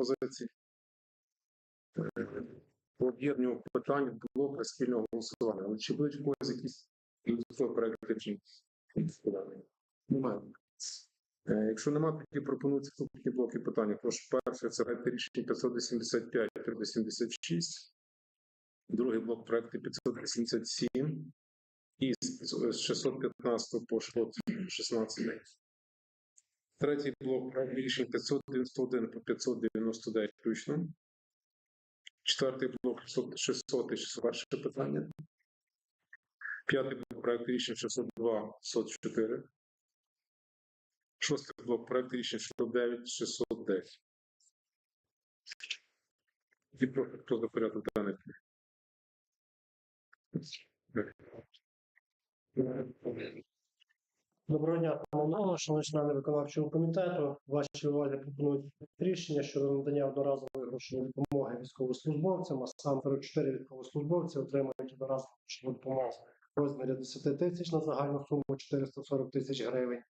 пропозицій. Е, По об'єднанню питань в блок спільного голосування. Але чи будуть когось якісь додаткові проекти чи Немає. Е, Якщо немає, тоді пропонуються наступні блоки питання. Прошу перше, це проект рішення 585 386. Другий блок проекту 587 і з 615 по 616. Третій блок проект рішень 591 по 599 включно. Четвертий блок 600 600 і 601 питання. П'ятий блок проект рішень 602 604. Шостий блок проект рішень 609 610. І прошу, хто за порядок даних. Доброго дня, панове, шановні члени виконавчого комітету. Вашій увазі пропонують рішення щодо надання одноразової грошової допомоги військовослужбовцям, а саме 44 військовослужбовці отримають одноразову грошову допомогу в розмірі 10 тисяч на загальну суму 440 тисяч гривень.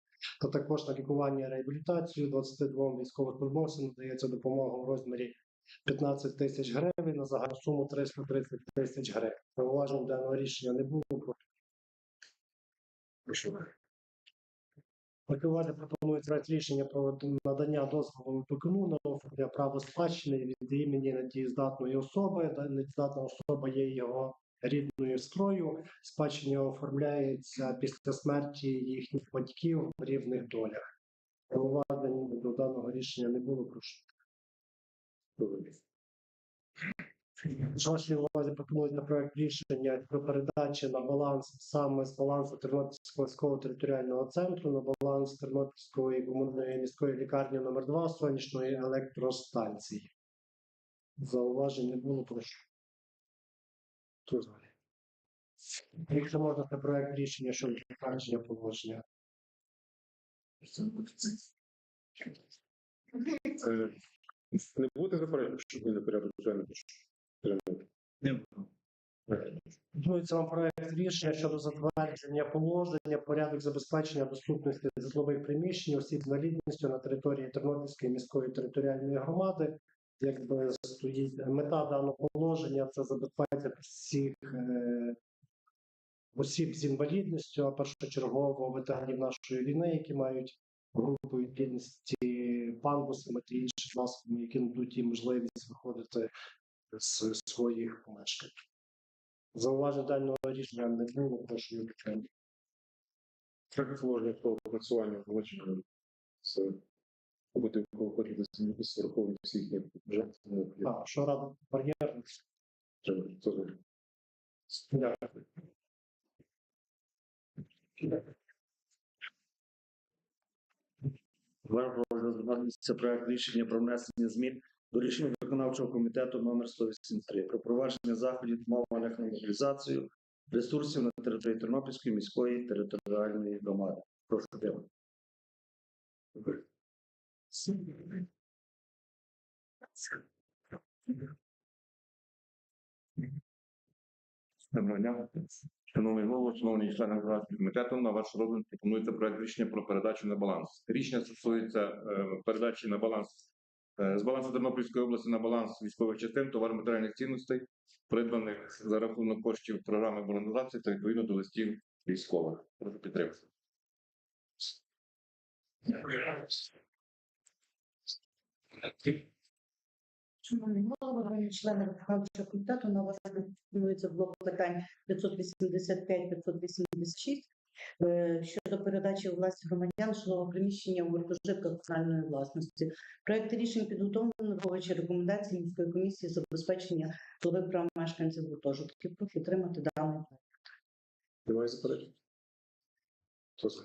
Та також на лікування і реабілітацію 22 військовослужбовцям надається допомога в розмірі 15 тисяч гривень на загальну суму 330 тисяч гривень. Зауважень даного рішення не було. Прошу. Мотивувати пропонується проект рішення про надання дозволу викону на оформлення права спадщини від імені недієздатної особи. Недієздатна особа є його рідною сестрою. Спадщина оформляється після смерті їхніх батьків в рівних долях. Зауважень до даного рішення не було. Прошу. Вашій увазі пропонується проект рішення про передачі на баланс саме з балансу Тернопільського міського територіального центру на баланс Тернопільської комунальної міської лікарні номер 2 сонячної електростанції. Зауважень не було, прошу. Якщо можна, це проект рішення щодо затвердження положення. Е, Не буде заперечень, щоб ви не порядок Пропонується вам проект рішення щодо затвердження положення, порядок забезпечення доступності житлових приміщень осіб з інвалідністю на території Тернопільської міської територіальної громади. Якби стоїть мета даного положення це забезпечити всіх е, осіб з інвалідністю, а першочергово ветеранів нашої війни, які мають групу інвалідності пандусами та іншими засобами, які нададуть їм можливість виходити з своїх помешкань. Зауважень даного рішення не було, прошу його підтримати. Так положення про опрацювання злочинів з побутових виходів з враховування всіх ну, А, що рада бар'єр? треба. Хто за? Дякую. Вам розглядатися проект рішення про внесення змін до рішення виконавчого комітету номер 183 про провадження заходів мовлених на мобілізацію ресурсів на території Тернопільської міської територіальної громади. Прошу підтримати. Доброго дня. Шановний голово, шановні члени виконавчого комітету, на ваш розгляд пропонується проект рішення про передачу на баланс. Рішення стосується е, передачі на баланс з балансу Тернопільської області на баланс військових частин, товар матеріальних цінностей, придбаних за рахунок коштів програми модернізації та відповідно до листів військових. Прошу підтримати. Шановний шановні члени виконавчого комітету, на вас пропонується блок питань 585-586 е, щодо передачі у власність громадян жилого приміщення у гуртожитках комунальної власності. Проект рішень підготовлено враховуючи рекомендації міської комісії забезпечення житлових прав мешканців гуртожитків. Прошу підтримати даний проект. Немає заперечень? Хто за?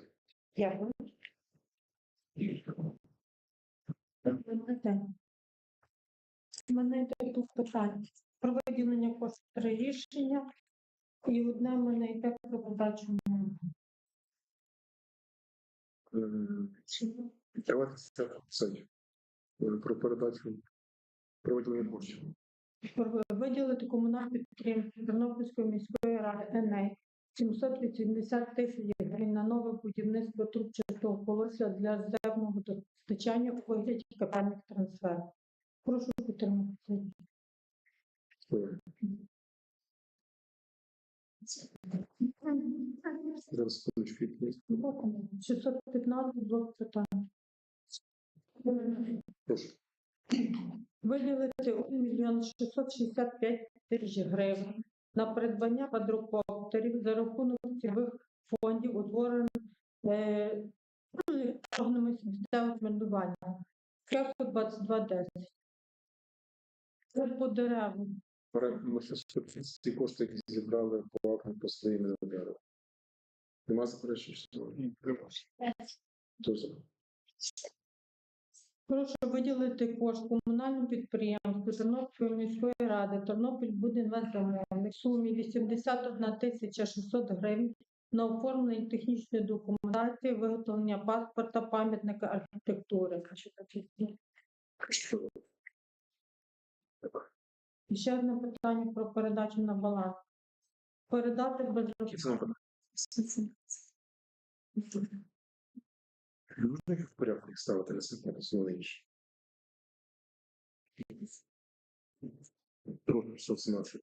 Дякую. У мене йде тут питання про виділення коштів три рішення, і одне в мене йде про подачу Е, Давайте це. Е, Про передачу проведення коштів. Виділити комунальне підприємство Тернопільської міської ради ЕНЕ 780 тисяч гривень на нове будівництво трубчастого колося для резервного достачання у вигляді капельних трансферів. Прошу підтримати. Зараз секундочку, 615 блок питань. Прошу. Виділити 1 мільйон 665 тисяч гривень на придбання квадрокоптерів за рахунок цільових фондів, утворених е, органами місцевого самоврядування. Шляху 2210. Це по деревам. Проект ми ще ці кошти, які зібрали по актам по своїм заберемо. Нема заперечень, що Хто за? Прошу виділити кошт комунальному підприємству Тернопільської міської ради Тернопіль буде в сумі 81 тисяча 600 гривень на оформлення технічної документації, виготовлення паспорта, пам'ятника архітектури. І ще одне питання про передачу на баланс. Передати без Можна їх в порядку ставити на секунду, знову. Друге, 617.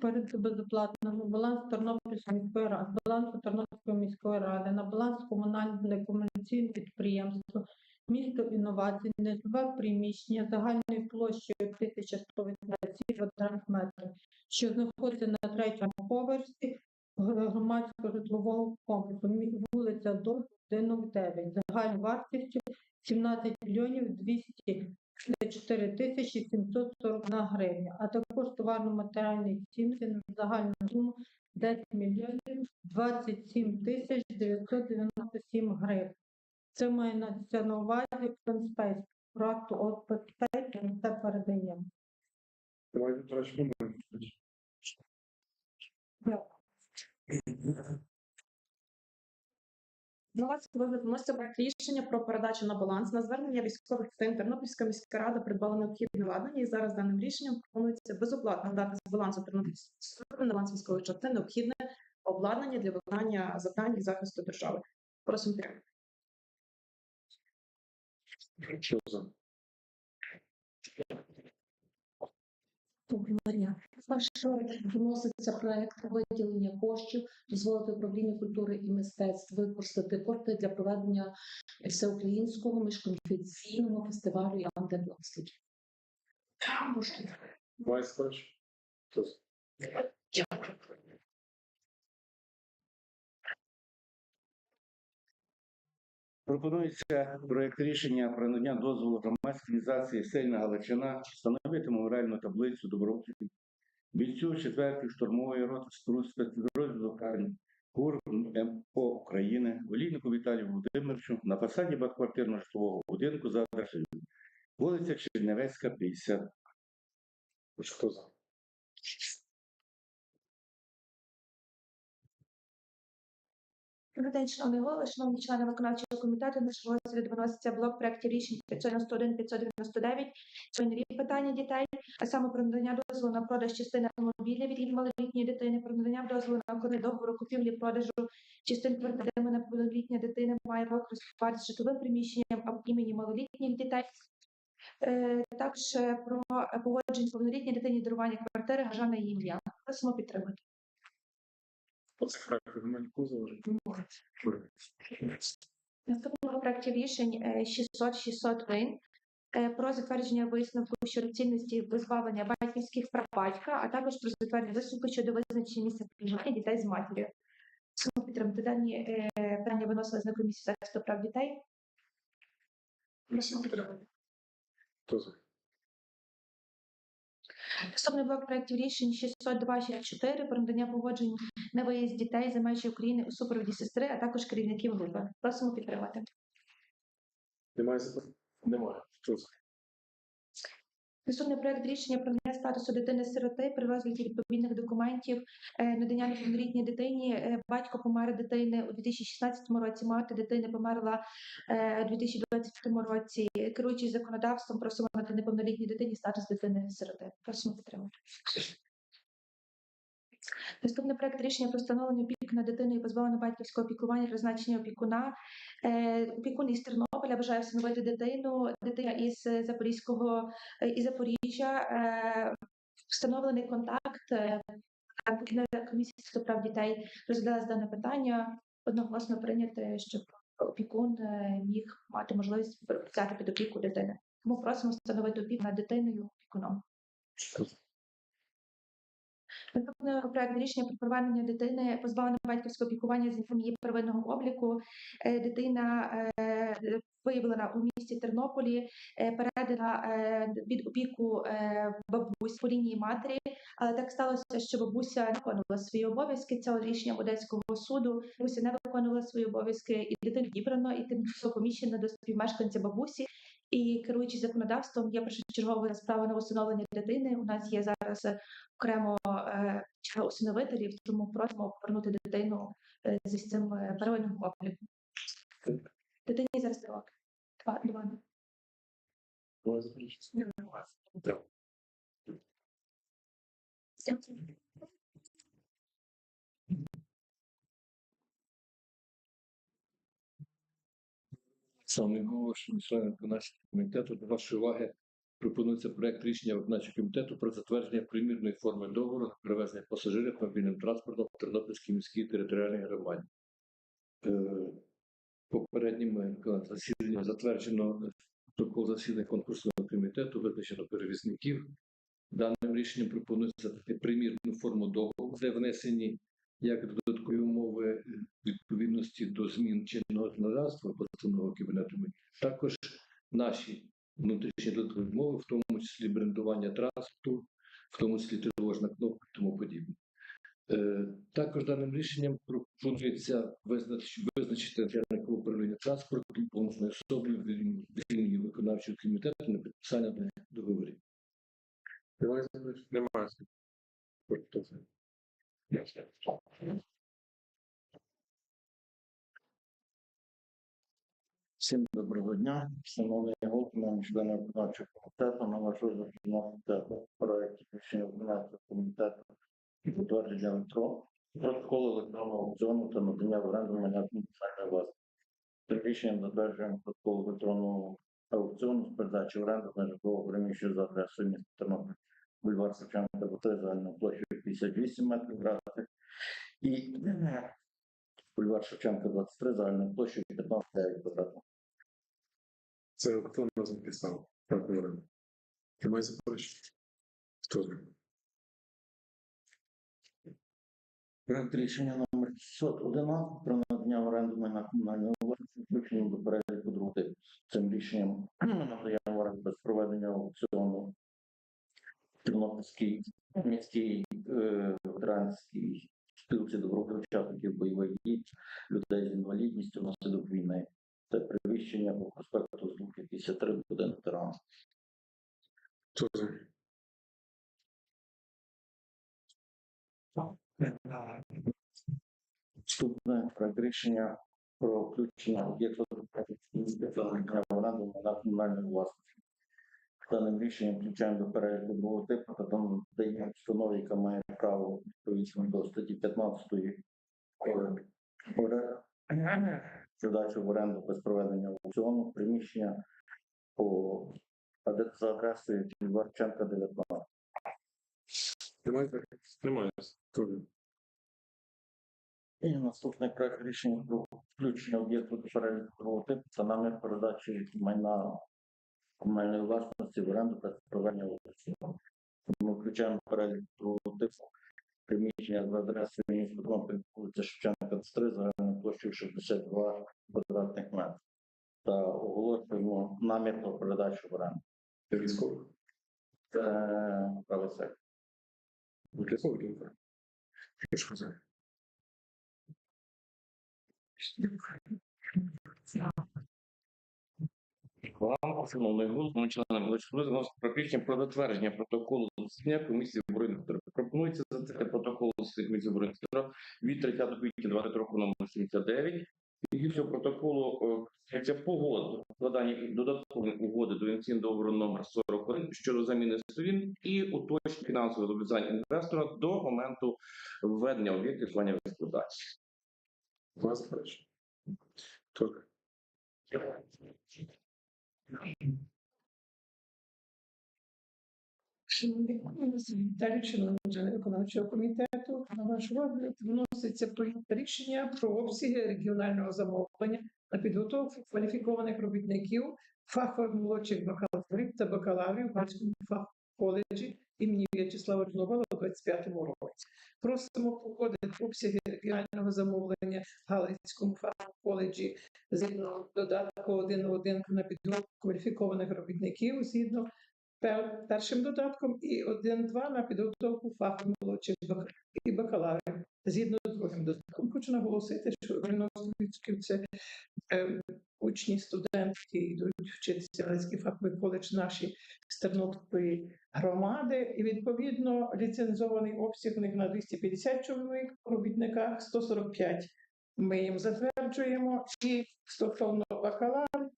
перед безоплатно на баланс Тернопільської міської ради, з балансу Тернопільської міської ради, на баланс комунальне комунікаційне підприємство, місто інновацій, неживе приміщення загальною площею 1187 квадратних метрів, що знаходиться на третьому поверсі громадського житлового комплексу, вулиця До, будинок 9, загальною вартістю 17 мільйонів 204 тисячі 741 гривня, а також товарно-матеріальні цінки на загальну суму 10 мільйонів 27 тисяч 997 гривень. Це має на увазі Open Space, проекту Open ми це передаємо. Давай заперечення. На вас розгляд вноситься проект рішення про передачу на баланс на звернення військових частин Тернопільська міська рада придбала необхідне обладнання і зараз даним рішенням пропонується безоплатно дати з балансу Тернопільської на баланс військових частин необхідне обладнання для виконання завдань і захисту держави. Просимо підтримати. Доброго. Перше вноситься проект виділення коштів, дозволити управлінню культури і мистецтв використати кошти для проведення всеукраїнського міжконфесійного фестивалю Ян Тепловський. Давай Пропонується проект рішення про надання дозволу громадській організації Сильна Галичина встановити меморіальну таблицю добробутів бійцю 4-ї штурмової роти споруд спецпідрозділу Карні КУР МО України Олійнику Віталію Володимировичу на фасаді багатоквартирного житлового будинку за адресою вулиця Чернявецька, 50. Прошу, Хто за? Добрий день, шановний голово, шановні члени виконавчого комітету. Наш розгляд виноситься блок проєктів рішень 591 599 Це нові питання дітей, а саме про надання дозволу на продаж частини автомобіля від малолітньої дитини, про надання дозволу на укладення договору купівлі продажу частин квартири, де малолітня дитина має користуватися житловим приміщенням а імені малолітніх дітей. Е, Також е, про погодження повнолітній дитині дарування квартири гажа на її ім'я. Просимо підтримати. Наступного проекту рішень е, 600-601 е, про затвердження висновку щодо цінності позбавлення батьківських прав батька, а також про затвердження висновку щодо визначення місця проживання дітей з матір'ю. Підтримати дані е, питання виносились на комісію захисту прав дітей. Підтримати. Наступний блок проєктів рішень 602-64 про надання погоджень на виїзд дітей за межі України у супроводі сестри, а також керівників групи. Просимо підтримати. Немає заперечень? Немає. За? Проект рішення про надання статусу дитини-сироти при розгляді відповідних документів е, надання неповнолітній дитині. Е, Батько помер дитини у 2016 році, мати дитини померла е, у 2020 році. Керуючись законодавством, просимо надати неповнолітній дитині статус дитини-сироти. Просимо підтримати. Наступний проект рішення про встановлення опіки на дитину і позбавлення батьківського опікування, призначення опікуна. Е, Опікун із Тернополя бажає встановити дитину. Дитина із Запорізького е, із Запоріжжя. Е, Встановлений контакт. Е, Комісія з прав дітей розглядала дане питання. Одноголосно прийняти, щоб опікун е, міг мати можливість взяти під опіку дитини. Тому просимо встановити опіку над дитиною опікуном. Наступний проект рішення про повернення дитини позбавлення батьківського опікування з її первинного обліку. Е, Дитина е, виявлена у місті Тернополі, е, передана під опіку бабусь по лінії матері, але так сталося, що бабуся не виконувала свої обов'язки. Це рішення Одеського суду. Бабуся не виконувала свої обов'язки, і дитину відібрано і тимчасово поміщено до співмешканця бабусі. І керуючись законодавством, є першочергова справа на усиновлення дитини. У нас є зараз окремо е, черга усиновителів, тому просимо повернути дитину е, зі цим е, первинним обліком. Дитині зараз два роки. Два, два. Шановний члени виконавчого комітету, до вашої уваги пропонується проект рішення виконавчого комітету про затвердження примірної форми договору на перевезення пасажирів мобільним транспортом в Тернопільській міській територіальній громаді. Е, Попереднім е, засіданням затверджено протокол засідання конкурсного комітету, визначено перевізників. Даним рішенням пропонується примірну форму договору, де внесені як додаткові умови е, відповідності до змін чинного законодавства постанови Кабінету Міністрів, також наші внутрішні додаткові умови, в тому числі брендування транспорту, в тому числі тривожна кнопка і тому подібне. Е, Також даним рішенням пропонується визначити начальника управління транспорту повною особою від імені виконавчого комітету на підписання договорів. Немає заперечень? Немає. Хто за? Всім доброго дня. Шановний голови, члени виконавчого комітету, на ваш розгляд вноситься проект рішення виконавчого комітету і підтвердження електро- протоколу електронного аукціону та надання в оренду майна комунальної власності. Цим рішенням затверджуємо протокол електронного аукціону з передачі оренду на житлового приміщення за адресою міста Тернопіль, бульвар Савченка, 3, загальною площею 58 метрів квадратних і бульвар Шевченка, 23, загальною площею 15 квадратних. Це хто нас записав? Так, говоримо. Немає заперечень? Хто за? Проект рішення номер 611 про надання в оренду майна комунальної власності включенням до переліку другого типу. Цим рішенням надаємо оренду без проведення аукціону Тернопільській міській е, ветеранській спілці добрових бойових дій, людей з інвалідністю внаслідок війни. Це приміщення по проспекту Злуки 53 будинок ветерана. Наступне проект рішення про включення об'єкту для оренду на комунальної власності. Даним рішенням включаємо до переліку другого типу та там даємо установі, яка має право відповідно до статті 15 передачу в оренду без проведення аукціону приміщення по за адресою Варченка 19. Немає? Немає. І наступний проект рішення про включення об'єкту до переліку другого типу та намір передачі майна комунальної власності в оренду без проведення аукціону. Ми включаємо перелік другого типу приміщення за адресою міста Тернопіль, вулиця Шевченка, 23, загальною площею 62 квадратних метрів. Та оголошуємо намір про передачу в оренду. Для військових? Це правий сектор. Що? Вам, шановний голово, члени величини, зносить практично про затвердження протоколу засідання комісії оборони Петра. Пропонується затвердити протокол засідання комісії оборони Петра від 30 квітня 20 року номер 79 Технічного протоколу е, це погода складання додаткової угоди до інвестиційного договору номер 41 щодо заміни сторін і уточнення фінансових зобов'язань інвестора до моменту введення об'єктів планів експлуатації. Два заперечення. Так. Шановні колеги, Віталій, член виконавчого комітету, на ваш розгляд вноситься рішення про обсяги регіонального замовлення на підготовку кваліфікованих робітників, фахових молодших бакалаврів та бакалаврів в Галицькому фахколеджі імені В'ячеслава Чорновола у 25 році. Просимо погодити обсяги регіонального замовлення в Галицькому фахколеджі згідно додатку 1.1 на підготовку кваліфікованих робітників згідно першим додатком і 1-2 на підготовку фаху молодших і бакалаврів згідно з другим додатком. Хочу наголосити, що 90% це учні, студенти, які йдуть вчитися в Галицький фаховий коледж наші з Тернопільської громади, і відповідно ліцензований обсяг у них на 250 чоловік робітниках, 145 ми їм затверджуємо, і стосовно бакалаврів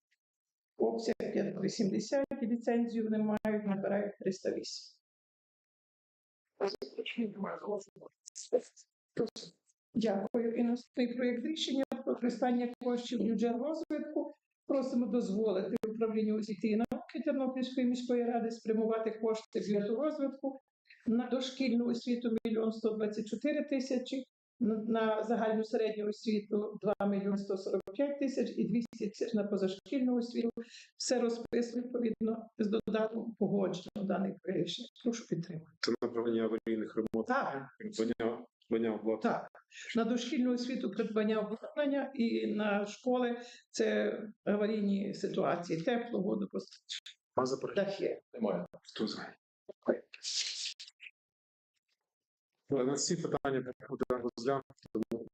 обсяг 580 і ліцензію вони мають, набирають 308. Дякую. І наступний проєкт рішення про використання коштів бюджет розвитку. Просимо дозволити управлінню освіти і науки Тернопільської міської ради спрямувати кошти бюджету розвитку на дошкільну освіту 1 124 тисячі, на- загальну середню освіту 2 мільйони 145 тисяч і 200 тисяч на позашкільну освіту. Все розписано відповідно з додатком погоджено даний проєкт. Прошу підтримати. Це направлення аварійних ремонтів. Так, придбання обладнання. так. На дошкільну освіту придбання обладнання і на школи. Це аварійні ситуації, тепло, водопостачання, дахи. Немає. Хто за? На ці питання буде розглянути,